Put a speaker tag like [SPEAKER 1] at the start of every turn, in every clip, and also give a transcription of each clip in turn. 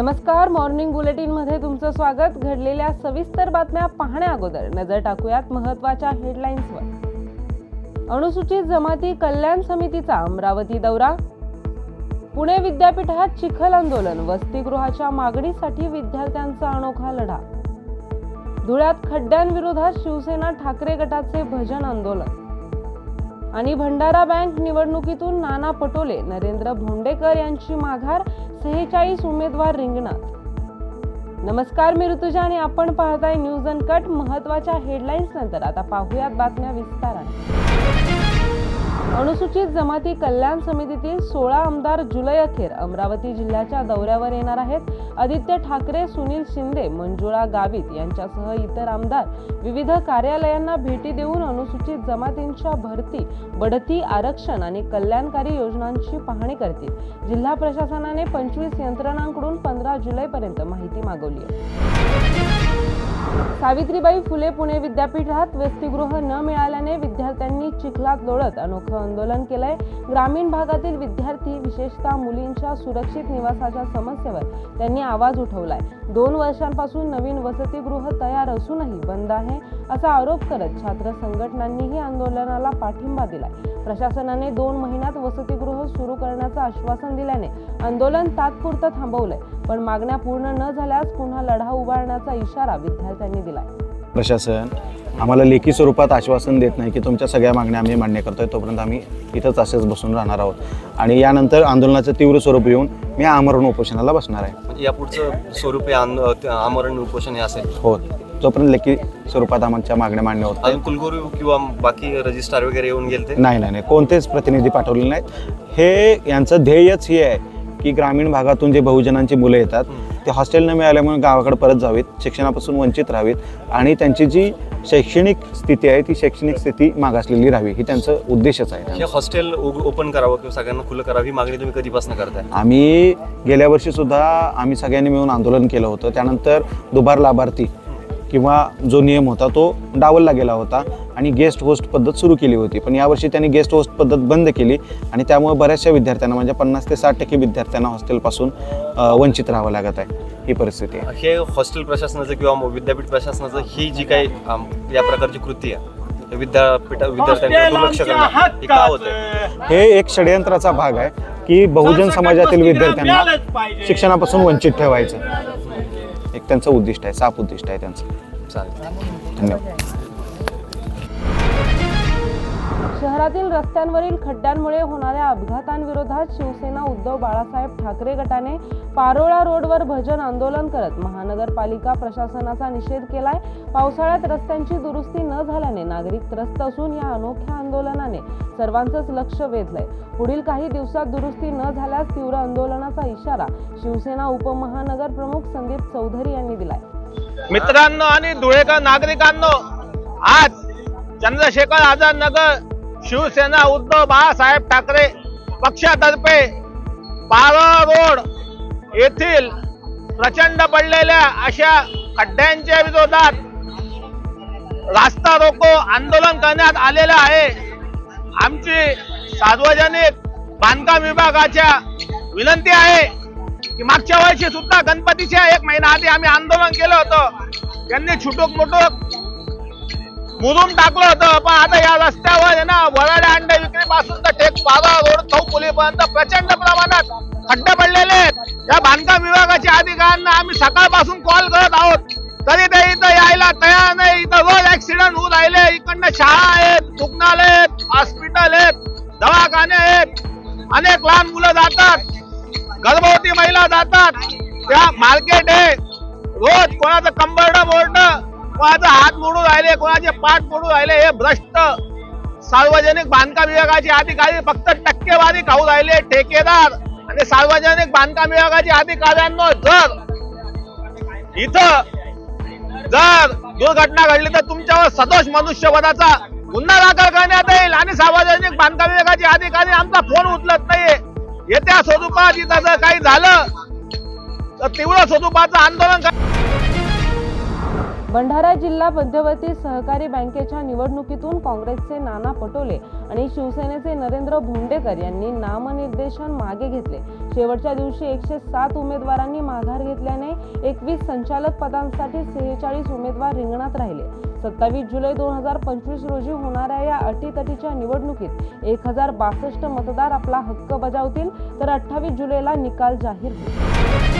[SPEAKER 1] नमस्कार मॉर्निंग बुलेटिनमध्ये तुमचं स्वागत. घडलेल्या सविस्तर बातम्या पाहण्या अगोदर. नजर टाकूयात महत्त्वाच्या हेडलाईन्सवर. अनुसूचित जमाती कल्याण समितीचा अमरावती दौरा. पुणे विद्यापीठात चिखल आंदोलन. वसतिगृहाच्या मागणीसाठी विद्यार्थ्यांचा अनोखा लढा. धुळ्यात खड्ड्यांविरोधात शिवसेना ठाकरे गटाचे भजन आंदोलन. आणि भंडारा बँक निवडणुकीतून नाना पटोले नरेंद्र भोंडेकर यांची माघार सेहेचाळीस उमेदवार रिंगणात. नमस्कार मी ऋतुजा आणि आपण पाहताय न्यूज अन कट. महत्त्वाच्या हेडलाईन्स नंतर आता पाहूयात बातम्या विस्ताराने. अनुसूचित जमाती कल्याण समितीतील सोळा आमदार जुलै अखेर अमरावती जिल्ह्याच्या दौऱ्यावर येणार आहेत. आदित्य ठाकरे सुनील शिंदे मंजुळा गावित यांच्यासह इतर आमदार विविध कार्यालयांना भेटी देऊन अनुसूचित जमातींच्या भरती बढती आरक्षण आणि कल्याणकारी योजनांची पाहणी करतील. जिल्हा प्रशासनाने पंचवीस यंत्रणांकडून पंधरा जुलैपर्यंत माहिती मागवली आहे. सावित्रीबाई फुले पुणे विद्यापीठात वसतिगृह न मिळाल्याने विद्यार्थ्यांनी चिखलात लोळत अनोखं आंदोलन केलंय. ग्रामीण भागातील विद्यार्थी विशेषतः मुलींच्या सुरक्षित निवासाच्या समस्येवर त्यांनी आवाज उठवलाय. दोन वर्षांपासून नवीन वसतिगृह तयार असूनही बंद आहे असा आरोप करत छात्र संघटनांनीही आंदोलनाला पाठिंबा दिलाय. प्रशासनाने दोन महिन्यात वसतिगृह सुरू करण्याचं आश्वासन दिल्याने आंदोलन तात्पुरतं थांबवलंय. पण मागण्या पूर्ण न झाल्यास पुन्हा लढा उभारण्याचा इशारा विद्यार्थ्यांनी दिलाय.
[SPEAKER 2] प्रशासन आम्हाला लेखी स्वरूपात आश्वासन देत नाही की तुमच्या सगळ्या मागण्या आम्ही मान्य करतोय तोपर्यंत आम्ही इथंच असेच बसून राहणार आहोत. आणि यानंतर आंदोलनाचं तीव्र स्वरूप येऊन मी आमरण उपोषणाला बसणार आहे.
[SPEAKER 3] म्हणजे या पुढचं स्वरूप हे आंदो- आमरण उपोषण हे असेल.
[SPEAKER 2] हो. जोपर्यंत लेखी स्वरूपात आमच्या मागण्या मान्य होत
[SPEAKER 3] अजून कुलगुरू किंवा बाकी रजिस्ट्रार वगैरे येऊन गेले
[SPEAKER 2] नाही नाही नाही. कोणतेच प्रतिनिधी पाठवलेले नाहीत. हे यांचं ध्येयच हे आहे की ग्रामीण भागातून जे बहुजनांची मुलं येतात ते हॉस्टेल न मिळाल्यामुळे गावाकडे परत जावीत शिक्षणापासून वंचित राहावीत आणि त्यांची जी शैक्षणिक स्थिती आहे ती शैक्षणिक स्थिती मागासलेली राहावी. ही त्यांचं उद्देशच आहे.
[SPEAKER 3] हॉस्टेल ओपन करावं किंवा सगळ्यांना खुलं करावं ही मागणी तुम्ही कधीपासून करताय?
[SPEAKER 2] आम्ही गेल्या वर्षी सुद्धा आम्ही सगळ्यांनी मिळून आंदोलन केलं होतं. त्यानंतर दुबार लाभार्थी किंवा जो नियम होता तो डावलला गेला होता आणि गेस्ट होस्ट पद्धत सुरू केली होती. पण यावर्षी त्यांनी गेस्ट होस्ट पद्धत बंद केली आणि त्यामुळे बऱ्याचशा विद्यार्थ्यांना म्हणजे पन्नास ते साठ टक्के विद्यार्थ्यांना हॉस्टेलपासून वंचित राहावं लागत आहे ही परिस्थिती आहे.
[SPEAKER 3] हे हॉस्टेल प्रशासनाचं किंवा विद्यापीठ प्रशासनाचं ही जी काही या प्रकारची कृती आहे हे विद्यापीठ होतंय
[SPEAKER 2] हे एक षडयंत्राचा भाग आहे की बहुजन समाजातील विद्यार्थ्यांना शिक्षणापासून वंचित ठेवायचं. एक त्यांचं उद्दिष्ट आहे साफ उद्दिष्ट आहे त्यांचं.
[SPEAKER 3] चालेल.
[SPEAKER 2] धन्यवाद.
[SPEAKER 1] शहरातील रस्त्यांवरील खड्ड्यांमुळे होणाऱ्या अपघातांविरोधात शिवसेना उद्धव बाळासाहेब ठाकरे गटाने पारोळा रोडवर भजन आंदोलन करत महानगरपालिका प्रशासनाचा निषेध केलाय. पावसाळ्यात रस्त्यांची दुरुस्ती न झाल्याने नागरिक त्रस्त असून या अनोख्या आंदोलनाने सर्वांचंच लक्ष वेधलंय. पुढील काही दिवसात दुरुस्ती न झाल्यास तीव्र आंदोलनाचा इशारा शिवसेना उपमहानगर प्रमुख संदीप चौधरी यांनी दिलाय.
[SPEAKER 4] मित्रांनो आणि धुळेकर नागरिकांनो आज चंद्रशेखर आझाद नगर शिवसेना उद्धव बाळासाहेब ठाकरे पक्षातर्फे बाळा रोड येथील प्रचंड पडलेल्या अशा खड्ड्यांच्या विरोधात रास्ता रोको आंदोलन करण्यात आलेलं आहे. आमची सार्वजनिक बांधकाम विभागाच्या विनंती आहे की मागच्या वर्षी सुद्धा गणपतीच्या एक महिना आधी आम्ही आंदोलन केलं होतं. त्यांनी छुटूक मुटूक मुरुम टाकलं होतं पण आता या रस्त्यावर आहे ना वराड्या अंडे विक्री पासून तर टेक पारा रोड चौफुलीपर्यंत प्रचंड प्रमाणात खड्डे पडलेले आहेत. या बांधकाम विभागाच्या अधिकाऱ्यांना आम्ही सकाळपासून कॉल करत आहोत. तरी ते इथं यायला तयार नाही. इथं रोज ऍक्सिडेंट होऊ राहिले. इकडनं शाळा आहेत रुग्णालय आहेत हॉस्पिटल आहेत दवाखाने आहेत. अनेक लहान मुलं जातात. गर्भवती महिला जातात. त्या मार्केट आहे. रोज कोणाचं कंबरडं बोर्ड कोणाचा हात मोडून राहिले कोणाचे पाठ मोडून राहिले हे भ्रष्ट सार्वजनिक बांधकाम विभागाचे अधिकारी फक्त टक्केवारी खाऊ राहिले ठेकेदार आणि सार्वजनिक बांधकाम विभागाचे अधिकाऱ्यांना जर इथं जर दुर्घटना घडली तर तुमच्यावर सदोष मनुष्यवधाचा गुन्हा दाखल करण्यात येईल आणि सार्वजनिक बांधकाम विभागाचे अधिकारी आमचा फोन उचलत नाहीये. येत्या स्वरूपात इथं जर काही झालं तर तीव्र स्वरूपाचं आंदोलन कर-
[SPEAKER 1] भंडारा जिल्हा मध्यवर्ती सहकारी बँकेच्या निवडणुकीतून काँग्रेसचे नाना पटोले आणि शिवसेनेचे नरेंद्र भोंडेकर यांनी नामनिर्देशन मागे घेतले. शेवटच्या दिवशी एकशे सात उमेदवारांनी माघार घेतल्याने एकवीस संचालक पदांसाठी सेहेचाळीस उमेदवार रिंगणात राहिले. सत्तावीस जुलै दोन हजार पंचवीस रोजी होणाऱ्या या अटीतटीच्या निवडणुकीत एक हजार बासष्ट मतदार आपला हक्क बजावतील तर अठ्ठावीस जुलैला निकाल जाहीर होईल.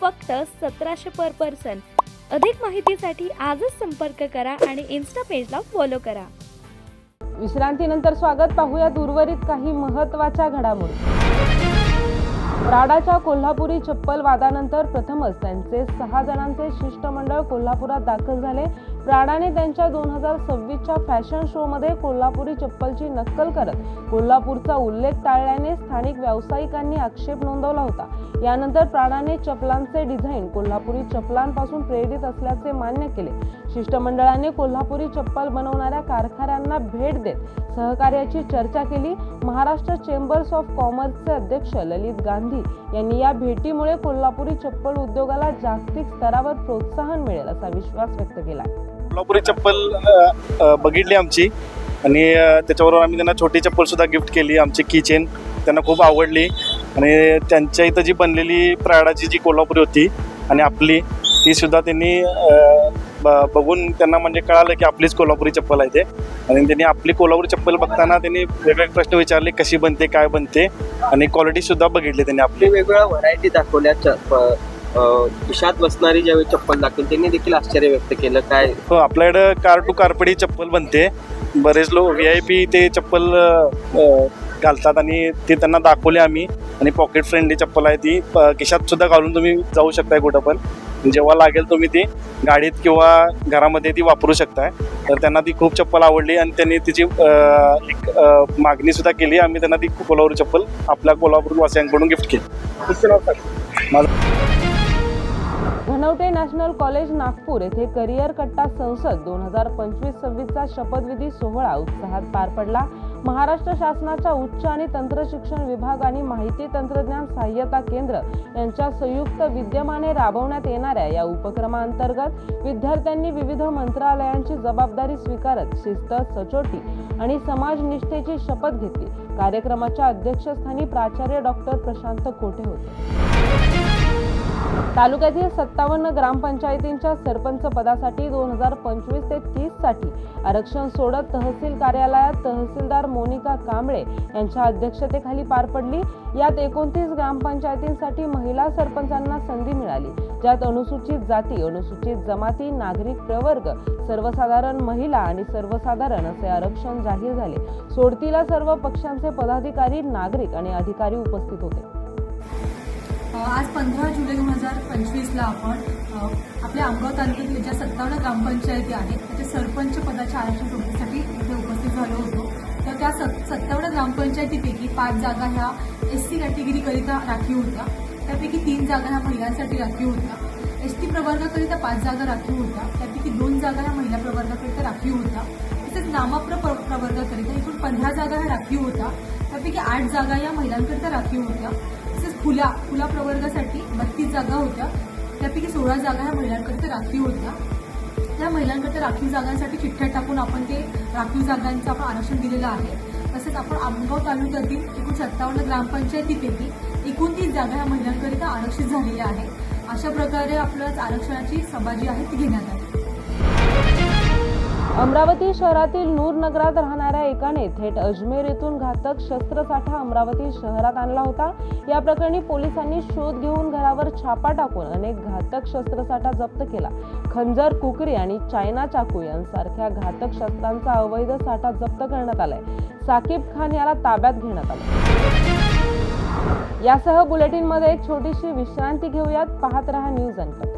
[SPEAKER 5] फक्त सतराशे पर पर्सन अधिक माहितीसाठी आजच संपर्क करा आणि इन्स्टा पेजला फॉलो करा.
[SPEAKER 1] विश्रांतीनंतर स्वागत पाहूयात उर्वरित काही महत्त्वाच्या घडामोडी. राडाच्या कोल्हापुरी चप्पल वादानंतर प्रथमच त्यांचे सहा जणांचे शिष्टमंडळ कोल्हापुरात दाखल झाले. प्राडाने त्यांच्या दोन हजार सव्वीसच्या फॅशन शोमध्ये कोल्हापुरी चप्पलची नक्कल करत कोल्हापूरचा उल्लेख टाळल्याने स्थानिक व्यावसायिकांनी आक्षेप नोंदवला होता. यानंतर प्राणाने चपलांचे डिझाईन कोल्हापुरी चपलांपासून प्रेरित असल्याचे मान्य केले. शिष्टमंडळाने कोल्हापुरी चप्पल बनवणाऱ्या कारखान्यांना भेट देत सहकार्याची चर्चा केली. महाराष्ट्र चेंबर्स ऑफ कॉमर्सचे अध्यक्ष ललित गांधी यांनी या भेटीमुळे कोल्हापुरी चप्पल उद्योगाला जागतिक स्तरावर प्रोत्साहन मिळेल असा विश्वास व्यक्त केला.
[SPEAKER 6] कोल्हापुरी चप्पल अ, बघितली आमची. आणि अ, त्याच्याबरोबर आम्ही त्यांना छोटी चप्पल सुद्धा गिफ्ट केली आमची किचेन त्यांना खूप आवडली. आणि त्यांच्या इथं जी बनलेली प्राडाची जी कोल्हापुरी होती आणि आपली ती सुद्धा त्यांनी अ, ब- बघून त्यांना म्हणजे कळालं की आपलीच कोल्हापुरी चप्पल आहे ते. आणि त्यांनी आपली कोल्हापुरी चप्पल बघताना त्यांनी वेगवेगळे प्रश्न विचारले कशी बनते काय बनते? आणि क्वालिटी सुद्धा बघितली त्यांनी आपली.
[SPEAKER 7] वेगवेगळ्या व्हरायटी दाखवल्या च- प- खिशात बसणारी ज्यावेळी चप्पल दाखवली त्यांनी देखील आश्चर्य व्यक्त केलं. काय?
[SPEAKER 6] हो आपल्याकडं कार टू कारपडी चप्पल बनते. बरेच लोक व्ही आय पी ते चप्पल अ, घालतात आणि ते त्यांना दाखवले आम्ही. आणि पॉकेट फ्रेंडली चप्पल आहे ती. प- खिशात सुद्धा घालून तुम्ही जाऊ शकताय कुठं पण. जेव्हा लागेल तुम्ही ती गाडीत किंवा घरामध्ये ती वापरू शकताय. तर त्यांना ती खूप चप्पल आवडली आणि त्यांनी तिची अ, एक अ, मागणी सुद्धा केली. आम्ही त्यांना ती कोल्हापूर चप्पल आपल्या कोल्हापूर वासियांकडून गिफ्ट केली
[SPEAKER 1] घनवटे नॅशनल कॉलेज नागपूर येथे करिअर कट्टा संसद दोन हजार पंचवीस सव्वीसचा शपथविधी सोहळा उत्साहात पार पडला. महाराष्ट्र शासनाच्या उच्च आणि तंत्रशिक्षण विभाग आणि माहिती तंत्रज्ञान सहाय्यता केंद्र यांच्या संयुक्त विद्यमाने राबवण्यात येणाऱ्या या उपक्रमाअंतर्गत विद्यार्थ्यांनी विविध मंत्रालयांची जबाबदारी स्वीकारत शिस्त सचोटी आणि समाजनिष्ठेची शपथ घेतली. कार्यक्रमाच्या अध्यक्षस्थानी प्राचार्य डॉक्टर प्रशांत कोठे होते? तालुक्यातील सत्तावन्न ग्रामपंचायतींच्या सरपंच पदासाठी दोन हजार पंचवीस ते तीससाठी आरक्षण सोडत तहसील कार्यालयात तहसीलदार मोनिका कांबळे यांच्या अध्यक्षतेखाली पार पडली. यात एकोणतीस ग्रामपंचायतींसाठी महिला सरपंचांना संधी मिळाली. ज्यात अनुसूचित जाती अनुसूचित जमाती नागरिक प्रवर्ग सर्वसाधारण महिला आणि सर्वसाधारण असे आरक्षण जाहीर झाले. सोडतीला सर्व पक्षांचे पदाधिकारी नागरिक आणि अधिकारी उपस्थित होते.
[SPEAKER 8] आज पंधरा जुलै दोन हजार पंचवीसला आपण आपल्या आमगाव तालुक्यातील ज्या सत्तावन्न ग्रामपंचायती आहेत त्याच्या सरपंच पदाच्या आरक्षण सोडण्यासाठी इथे उपस्थित झालो होतो. तर त्या सत् सत्तावन्न ग्रामपंचायतीपैकी पाच जागा ह्या एस सी कॅटेगरीकरिता राखीव होत्या. त्यापैकी तीन जागा ह्या महिलांसाठी राखीव होत्या. एस टी प्रवर्गाकरिता पाच जागा राखीव होत्या. त्यापैकी दोन जागा ह्या महिला प्रवर्गाकरिता राखीव होत्या. तसेच नामप्र प्र- प्रवर्गाकरिता एकूण पंधरा जागा ह्या राखीव होत्या. त्यापैकी आठ जागा या महिलांकरिता राखीव होत्या. तसेच खुला खुला प्रवर्गासाठी बत्तीस जागा होत्या. त्यापैकी सोळा जागा ह्या महिलांकरिता राखीव होत्या. त्या महिलांकरता राखीव जागांसाठी चिठ्ठ्या टाकून आपण ते राखीव जागांचं आपण आरक्षण दिलेलं आहे. तसेच आपण आमगाव तालुक्यातील एकूण सत्तावन्न ग्रामपंचायतीपैकी एकोणतीस जागा ह्या महिलांकरिता आरक्षित झालेल्या आहेत. अशा प्रकारे आपलं आरक्षणाची सभा जी आहे ती घेण्यात आली.
[SPEAKER 1] अमरावती शहरातील नूर नगरात राहणाऱ्या एकाने थेट अजमेर येथून घातक शस्त्रसाठा अमरावती शहरात आणला होता. या प्रकरणी पोलिसांनी शोध घेऊन घरावर छापा टाकून अनेक घातक शस्त्रसाठा जप्त केला. खंजर कुकरी आणि चायना चाकू यांसारख्या घातक शस्त्रांचा अवैध साठा जप्त करण्यात आलाय. साकिब खान याला ताब्यात घेण्यात आलं. यासह बुलेटिनमध्ये एक छोटीशी विश्रांती घेऊयात. पाहत रहा न्यूज अनकट.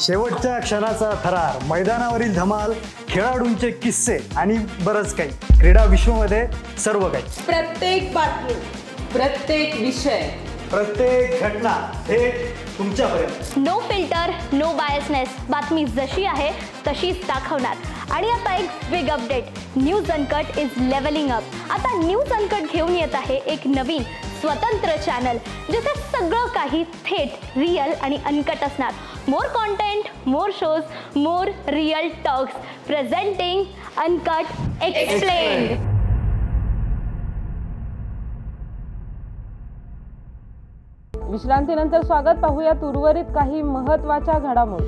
[SPEAKER 9] शेवटच्या क्षणाचा थरार मैदानावरील धमाल खेळाडूंचे किस्से आणि बरंच काही. क्रीडा विश्वमध्ये सर्व काही.
[SPEAKER 10] प्रत्येक बातमी प्रत्येक विषय.
[SPEAKER 9] प्रत्येक घटना थेट तुमच्यापर्यंत.
[SPEAKER 11] नो फिल्टर नो बायसनेस बातमी जशी आहे तशीच दाखवणार. आणि आता एक big update news uncut is levelling up आता न्यूज अनकट घेऊन येत आहे एक नवीन स्वतंत्र चॅनल जिथे सगळं काही थेट रिअल आणि अनकट असणार. More content more shows more real talks presenting uncut explain
[SPEAKER 1] विश्रांतीनंतर स्वागत. पाहूयात उर्वरित काही महत्त्वाच्या घडामोडी.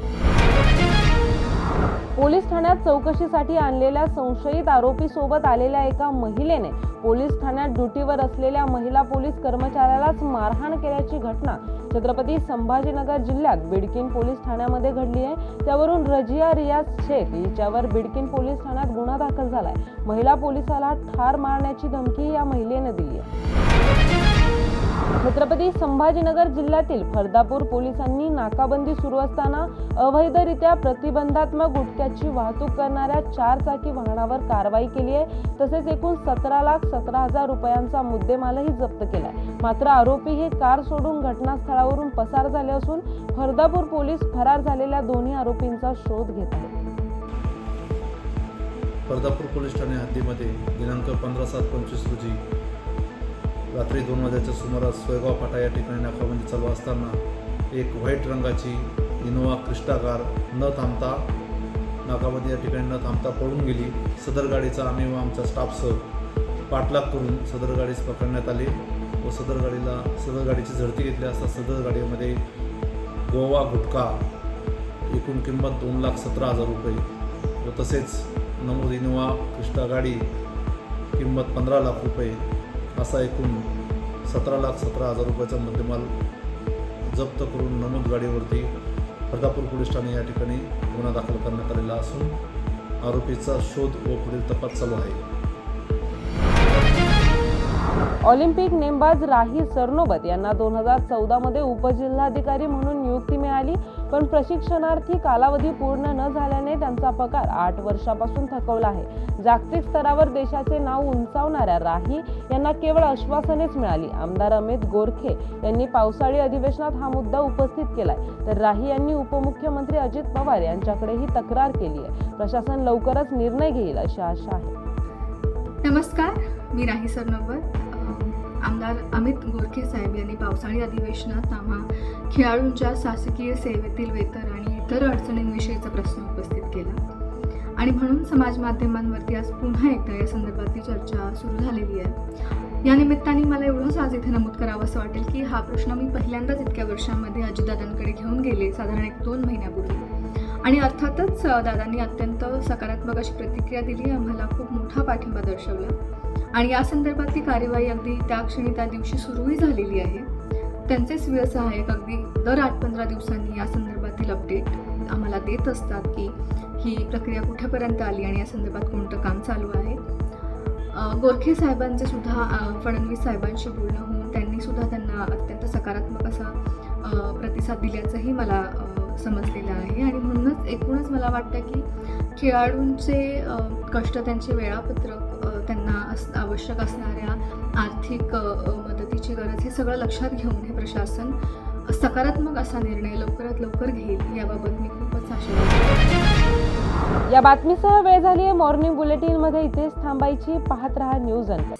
[SPEAKER 1] पोलीस ठाण्यात चौकशीसाठी आणलेल्या संशयित आरोपी सोबत आलेल्या एका महिलेने पोलीस ठाण्यात ड्युटीवर असलेल्या महिला पोलीस कर्मचाऱ्यालाच मारहाण केल्याची घटना छत्रपती संभाजीनगर जिल्ह्यात बिडकीन पोलीस ठाण्यामध्ये घडली आहे. त्यावरून रजिया रियाज शेख हिच्यावर बिडकीन पोलीस ठाण्यात गुन्हा दाखल झालाय. महिला पोलिसाला ठार मारण्याची धमकी या महिलेने दिली आहे. छत्रपती संभाजीनगर जिल्ह्यातील फरदापूर पोलिसांनी नाकाबंदी सुरू असताना अवैधरित्या प्रतिबंधात्मक गुटख्याची वाहतूक करणाऱ्या चार चाकी वाहनावर कारवाई केली आहे. तसेच एकूण सतरा लाख सतरा हजार रुपयांचा मुद्देमालही जप्त केलाय. मात्र आरोपी हे कार सोडून घटनास्थळावरून पसार झाले असून फरदापूर पोलीस फरार झालेल्या दोन्ही आरोपींचा शोध घेत आहेत.
[SPEAKER 12] फरदापूर पोलीस ठाणे हद्दीमध्ये दिनांक पंधरा सात पंचवीस रोजी रात्री दोन वाजेच्या सुमारास सोयगाव फाटा या ठिकाणी नाकाबंदी चालू असताना एक व्हाईट रंगाची इनोवा क्रिस्टा कार न थांबता नाकाबंदी या ठिकाणी न थांबता पळून गेली. सदर गाडीचा आम्ही व आमचा स्टाफसह पाठलाग करून सदर गाडीस पकडण्यात आले व सदर गाडीला सदर गाडीची झडती घेतली असता सदर गाडीमध्ये गोवा गुटखा एकूण किंमत दोन लाख सतरा हजार रुपये व तसेच नमूद इनोवा क्रिस्टा गाडी किंमत पंधरा लाख रुपये असा एकूण सतरा लाख सतरा हजार रुपयाचा मुद्देमाल जप्त करून नमूद गाडीवरती फरदापूर पोलीस ठाणे या ठिकाणी गुन्हा दाखल करण्यात आलेला असून आरोपीचा शोध व पुढील तपास चालू आहे.
[SPEAKER 1] ऑलिम्पिक नेमबाज राही सरनोबत यांना दोन हजार चौदामध्ये उपजिल्हाधिकारी म्हणून नियुक्ती मिळाली. पण प्रशिक्षणार्थी कालावधी पूर्ण न झाल्याने त्यांचा पगार आठ वर्षापासून थकवला आहे. जागतिक स्तरावर देशाचे नाव उंचावणाऱ्या राही यांना केवळ आश्वासनेच मिळाली. आमदार अमित गोरखे यांनी पावसाळी अधिवेशनात हा मुद्दा उपस्थित केलाय. तर राही यांनी उपमुख्यमंत्री अजित पवार यांच्याकडे ही तक्रार केली आहे प्रशासन लवकरच निर्णय घेईल अशी आशा आहे.
[SPEAKER 13] नमस्कार मी राही सरनोबत आमदार अमित गोरखे साहेब यांनी पावसाळी अधिवेशनात आम्हा खेळाडूंच्या शासकीय सेवेतील वेतन आणि इतर अडचणींविषयीचा प्रश्न उपस्थित केला. आणि म्हणून समाज माध्यमांवरती आज पुन्हा एकदा या संदर्भातली चर्चा सुरू झालेली आहे. या निमित्ताने मला एवढंच आज इथे नमूद करावं असं वाटेल की हा प्रश्न मी पहिल्यांदाच इतक्या वर्षांमध्ये अजितदादांकडे घेऊन गेले साधारण एक दोन महिन्यापूर्वी. आणि अर्थातच दादांनी अत्यंत सकारात्मक अशी प्रतिक्रिया दिली. आम्हाला खूप मोठा पाठिंबा दर्शवला. आणि या संदर्भातली कार्यवाही अगदी त्या क्षणी त्या दिवशी सुरूही झालेली आहे. त्यांचेच व्यवसायक अगदी दर आठ पंधरा दिवसांनी या संदर्भातील अपडेट आम्हाला देत असतात की ही प्रक्रिया कुठेपर्यंत आली आणि या संदर्भात कोणतं काम चालू आहे. गोरखे साहेबांचे सुद्धा फडणवीस साहेबांशी बोलणं होऊन त्यांनी सुद्धा त्यांना अत्यंत सकारात्मक असा प्रतिसाद दिल्याचंही मला समजलेलं आहे. आणि म्हणूनच एकूणच मला वाटतं की खेळाडूंचे कष्ट त्यांचे वेळापत्रक त्यांना अस आवश्यक असणाऱ्या आर्थिक मदतीची गरज हे सगळं लक्षात घेऊन हे प्रशासन सकारात्मक असा निर्णय लवकरात लवकर घेईल याबाबत मी खूपच आशा
[SPEAKER 1] या बातमीसह वेळ झाली आहे मॉर्निंग बुलेटिनमध्ये इथेच थांबायची. पाहत रहा न्यूज अंतर